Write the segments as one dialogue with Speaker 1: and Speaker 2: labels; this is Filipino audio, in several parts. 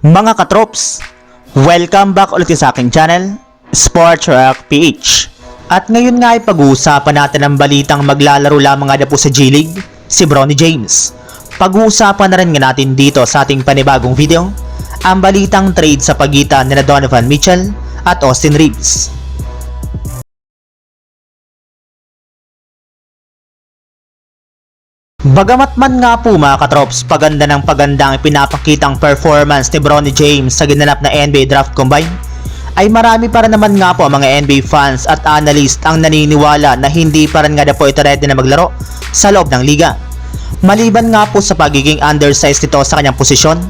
Speaker 1: Mga katrops, welcome back ulit sa aking channel, Sports Rock PH. At ngayon nga ay pag-uusapan natin ang balitang maglalaro lamang nga na po sa G-League, si Bronny James. Pag-uusapan na rin nga natin dito sa ating panibagong video, ang balitang trade sa pagitan ni Donovan Mitchell at Austin Reeves. Bagamat man nga po mga katrops, paganda ng paganda ang pinapakitang performance ni Bronny James sa ginanap na NBA Draft Combine, ay marami para naman nga po ang mga NBA fans at analyst ang naniniwala na hindi pa rin nga na po ito ready na maglaro sa loob ng liga. Maliban nga po sa pagiging undersized nito sa kanyang posisyon,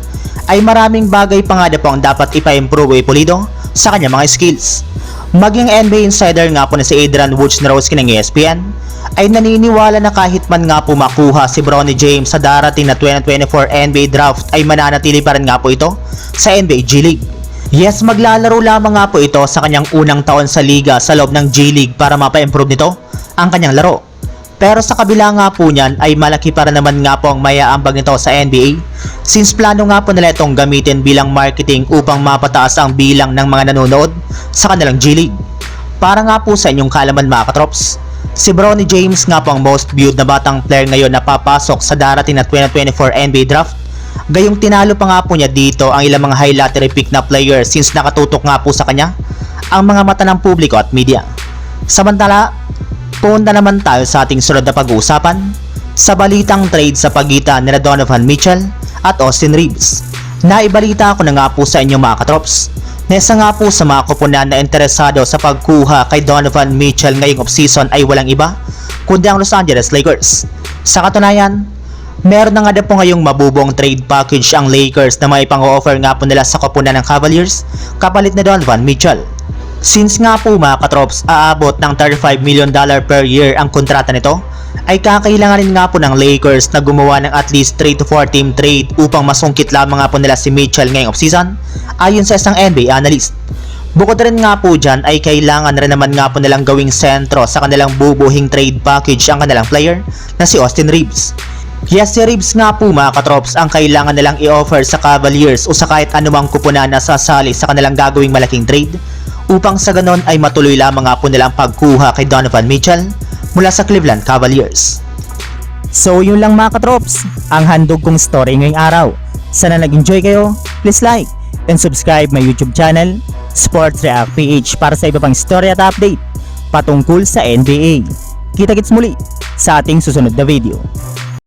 Speaker 1: ay maraming bagay pa nga na po ang dapat ipa-improve o Pulido sa kanyang mga skills. Maging NBA insider nga po na si Adrian Wojnarowski ng ESPN ay naniniwala na kahit man nga po makuha si Bronny James sa darating na 2024 NBA Draft ay mananatili pa rin nga po ito sa NBA G League. Yes, maglalaro lamang nga po ito sa kanyang unang taon sa liga sa loob ng G League para mapa-improve nito ang kanyang laro. Pero sa kabila nga po niyan ay malaki para naman nga po ang mayaambag nito sa NBA since plano nga po nila itong gamitin bilang marketing upang mapataas ang bilang ng mga nanonood sa kanilang G League. Para nga po sa inyong kalaman mga katrops, si Bronny James nga po ang most viewed na batang player ngayon na papasok sa darating na 2024 NBA Draft Gayong tinalo pa nga po niya dito ang ilang mga high lottery pick na player since nakatutok nga po sa kanya ang mga mata ng publiko at media. Samantala, punta naman tayo sa ating sunod na pag-uusapan sa balitang trade sa pagitan ni Donovan Mitchell at Austin Reeves. Naibalita ko na nga po sa inyo mga katrops na isa nga po sa mga kupunan na interesado sa pagkuha kay Donovan Mitchell ngayong offseason ay walang iba kundi ang Los Angeles Lakers. Sa katunayan, Meron na nga na po ngayong mabubong trade package ang Lakers na may pang-offer nga po nila sa kapunan ng Cavaliers kapalit na Donovan Mitchell. Since nga po mga katrops aabot ng 35 million dollar per year ang kontrata nito, ay kakailanganin nga po ng Lakers na gumawa ng at least 3 to 4 team trade upang masungkit lamang nga po nila si Mitchell ngayong offseason ayon sa isang NBA analyst. Bukod rin nga po dyan ay kailangan rin naman nga po nilang gawing sentro sa kanilang bubuhing trade package ang kanilang player na si Austin Reeves. Yes, si Reeves nga po mga katrops ang kailangan nilang i-offer sa Cavaliers o sa kahit anumang kupunan na sasali sa kanilang gagawing malaking trade upang sa ganon ay matuloy lamang nga po nilang pagkuha kay Donovan Mitchell mula sa Cleveland Cavaliers. So yun lang mga katrops, ang handog kong story ngayong araw. Sana nag-enjoy kayo, please like and subscribe my YouTube channel, Sports React PH para sa iba pang story at update patungkol sa NBA. Kita-kits muli sa ating susunod na video.